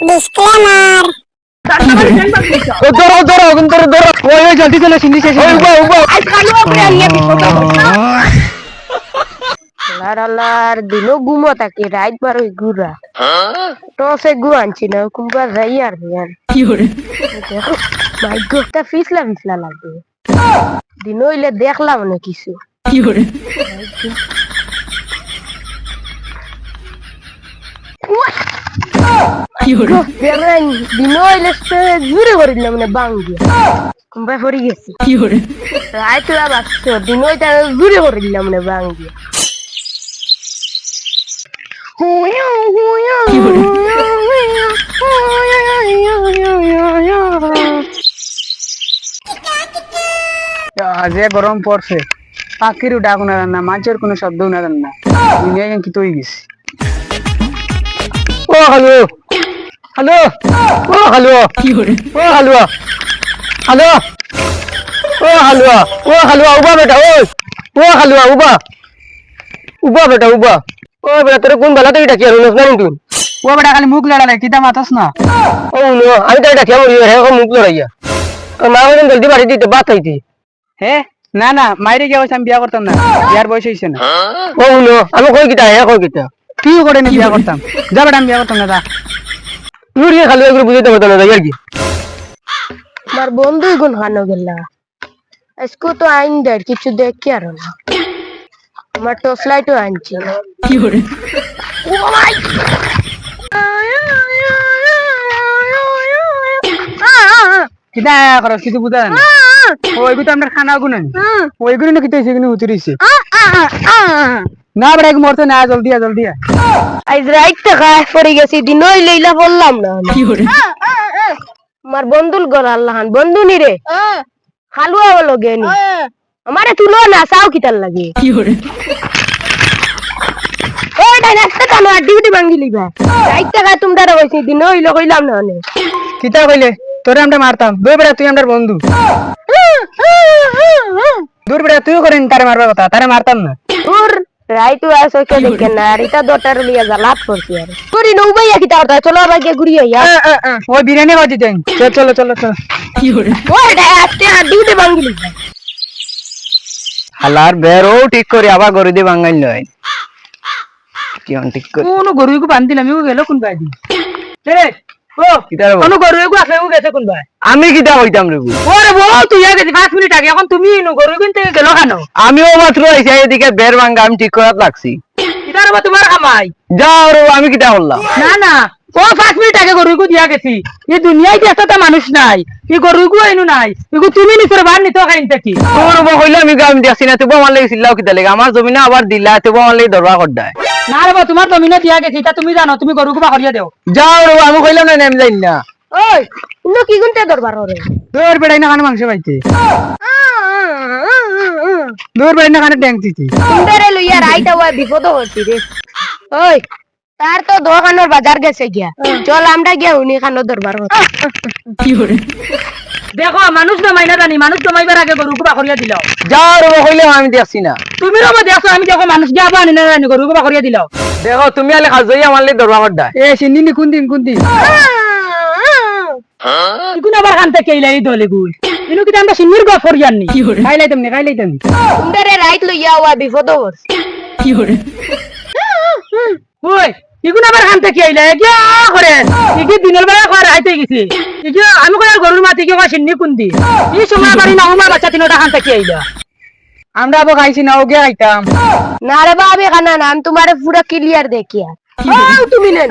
Disclaimer ধরো ধরো ধরো ধরো ওই ওই জলদি চলে সিন্ধি শেষ ওই উবা উবা লার দিনও ঘুমো থাকে রাত বার ওই ঘুরা টসে গু আনছি না কুম্বা যাই আর ইয়ার দেখো ভাগ্যটা ফিসলা ফিসলা লাগবে দিন হইলে দেখলাম না কিছু দেখলেন দিন হইলে সে জুড়ে করিলাম না বাঙ্গি। কুম্বা পড়ে গেছি। রাত তোরা বাচ্চা দিন হইতে জুড়ে করিলাম না বাঙ্গি। যে গরম পড়ছে পাখিরও ডাক না না মাছের কোনো শব্দ না না। দুনিয়া কি তৈ গেছি। ও হ্যালো হ্যালো ও হ্যালো ও হালুয়া হ্যালো ও হালুয়া ও হালুয়া উবা বেটা ও ও হালুয়া উবা উবা বেটা উবা ও বেটা তোর কোন বেলা থেকে ডাকি আর না তুই ও বেটা খালি মুখ লড়ালে কিতা মাতাস না ও নো আমি তো ডাকি মরি হে মুখ লড়াইয়া তোর মা বলেন জলদি বাড়ি দিতে বাত হইতি হে না না মাইরে গিয়ে আমি বিয়া করতাম না বিয়ার বয়স হইছে না ও নো আমি কই কিতা হে কই কিতা কি করে নি বিয়া করতাম যা বেটা আমি বিয়া করতাম না যা খালি এগুলো বুঝাইতে পারতাম না আর কি? আমার বন্ধুই গুণ হানো গেলা। আজকে তো আইন দেয় কিছু দেখি আর না। আমার টর্চ লাইটও আনছি না। করো? কিছু বুঝা না? ওইগুলো তো আমরা খানা গুণ ওইগুলো না সেগুলো উতরিছে। না বেটা এগুলো মরতে না জলদি আ জলদি আ আজ রাইটটা খায় পড়ে গেছি দিন হইলে ইলা বললাম না। আমার বন্ধুর ঘর আল্লাহান বন্ধু নি রে। হালুয়া বলো গেনি। আমারে তুলো না চাও কিতার লাগে। ওইটা নাচতে কেন আর ডিউটি ভাঙ্গি লিবা রাইটটা খায় তোমরা কইছি দিন হইলে কইলাম না অনেক কিতা কইলে? তোরে আমরা মারতাম। দুই বেটা তুই আমার বন্ধু। দূর বেটা তুই করেন তারে মারবার কথা তারে মারতাম না। তোর রাইতু আসো কে দেখে না আর এটা দটার লিয়া জালাত করছি আর করি নৌ ভাইয়া কিতা হতা চলো আবার গিয়ে ঘুরিয়ে ইয়া ওই বিরিয়ানি খাওয়া দিতেন চলো চলো চলো ওইটা আজকে আর ডিউটি ভাঙ্গি লিবা হালার বেরো ঠিক করে আবার গরু দিয়ে বাঙাল নয় কিয়ন ঠিক করে কোন গরুকে বান্ধিলাম ও গেল কোন ভাই রে আমি কিতা হইতাম ওরে তুই পাঁচ মিনিট আগে এখন তুমি ইনু গরু কিনতে গেল কেন আমিও মাত্র আইসা এদিকে বের ভাঙ্গা আমি ঠিক করাত লাগছি। ইতার আবার তোমার কামাই? যাও রে আমি কিতা করলাম না না ও পাঁচ মিনিট আগে গরুকে দিয়া গেছি। এই দুনিয়ায় একটা মানুষ নাই এই গরুকে নাই। এগু তুমি নিচের বার নিতে খাইন থাকি তোর বউ কইলে আমি গাম দিয়াছি না আমার লাগি চিল্লাও কিতা লাগে আমার জমিনে আবার দিলা তুই আমার লাগি দরবার করদায় না রে তোমার জমিনে দিয়া গেছি তা তুমি জানো তুমি গরুকে বাহরিয়া দেও। যাও রে আমি কইলাম না নেম যাই না। ওই ইনো কি গুনতে দরবার রে? তোর বেড়াই না কানে মাংস পাইতে। তোর বেড়াই না কানে ড্যাং দিতে। সুন্দরে লইয়া রাইটা ওয়া বিপদ হচ্ছে রে। ওই তার তো দোকানের বাজার গেছে গিয়া। চল আমরা গিয়া উনি খানো দরবার দেখো মানুষ নমাই না জানি মানুষ নমাইবার আগে গরুকে বাহরিয়া দিলাও যাও রে বউ, কইলে আমি দিয়াছি না। তুমি রব দেখো আমি দেখো মানুষ গিয়া আনি না জানি গরুকে বাহরিয়া দিলাও দেখো তুমি আলে খাজই আমার লাগি দরবার করদায় এ সিন্দি নি কোন দিন কোন দিন ইকুন আবার খান থেকে ইলাই দলে গুল। ইনু কি আমরা সিন্নির গা ফরিয়ান নি খাইলাইতাম নি খাইলাইতাম নি সুন্দরে রাইট লইয়া ওয়া বিপদ হচ্ছে ওই আবার খান থেকে আইলা কি করে ইকি দিনের বেলা খাওয়ার আইতে গেছি। ইকি আমি কই আর গরুর মাটি কি কই সিন্নি কোন দিন এই সময় বাড়ি না আমার বাচ্চা তিনটা খান থেকে আইলা। আমরা আবার খাইছি না ওকে খাইতাম। না রে বাবা খানা না আমি তোমারে পুরো ক্লিয়ার দেখিয়া ও তুমি নেন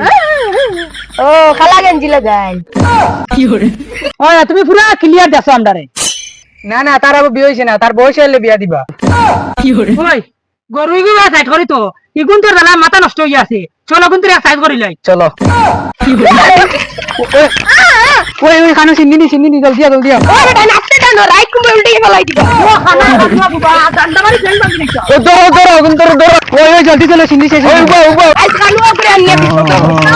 ও খালা গেঞ্জি লাগাই। ও তুমি পুরা ক্লিয়ার দেখো আমদারে না না তার আবার বিয়ে না তার বয়স হলে বিয়া দিবা। ওই গরু ইগুলো সাইড করি তো ইগুন তোর দালা মাথা নষ্ট হয়ে আছে। চলো গুন তোর সাইড করি লাই চলো। ওই ওই খানো সিন্নি নি সিন্নি নি জলদি জলদি। ও বেটা নাচতে জানো রাইট কুমে উল্টে ফেলাই দিবা ও খানা খানা বাবা ডান্ডা মারি ফেল বাকি নিছো ও ধরো ধরো এখন ধরো ধরো ওই ওই জলদি চলো সিন্নি শেষ ওই উবা উবা। আজ কালুয়া করে নিয়ে বিপদ হচ্ছে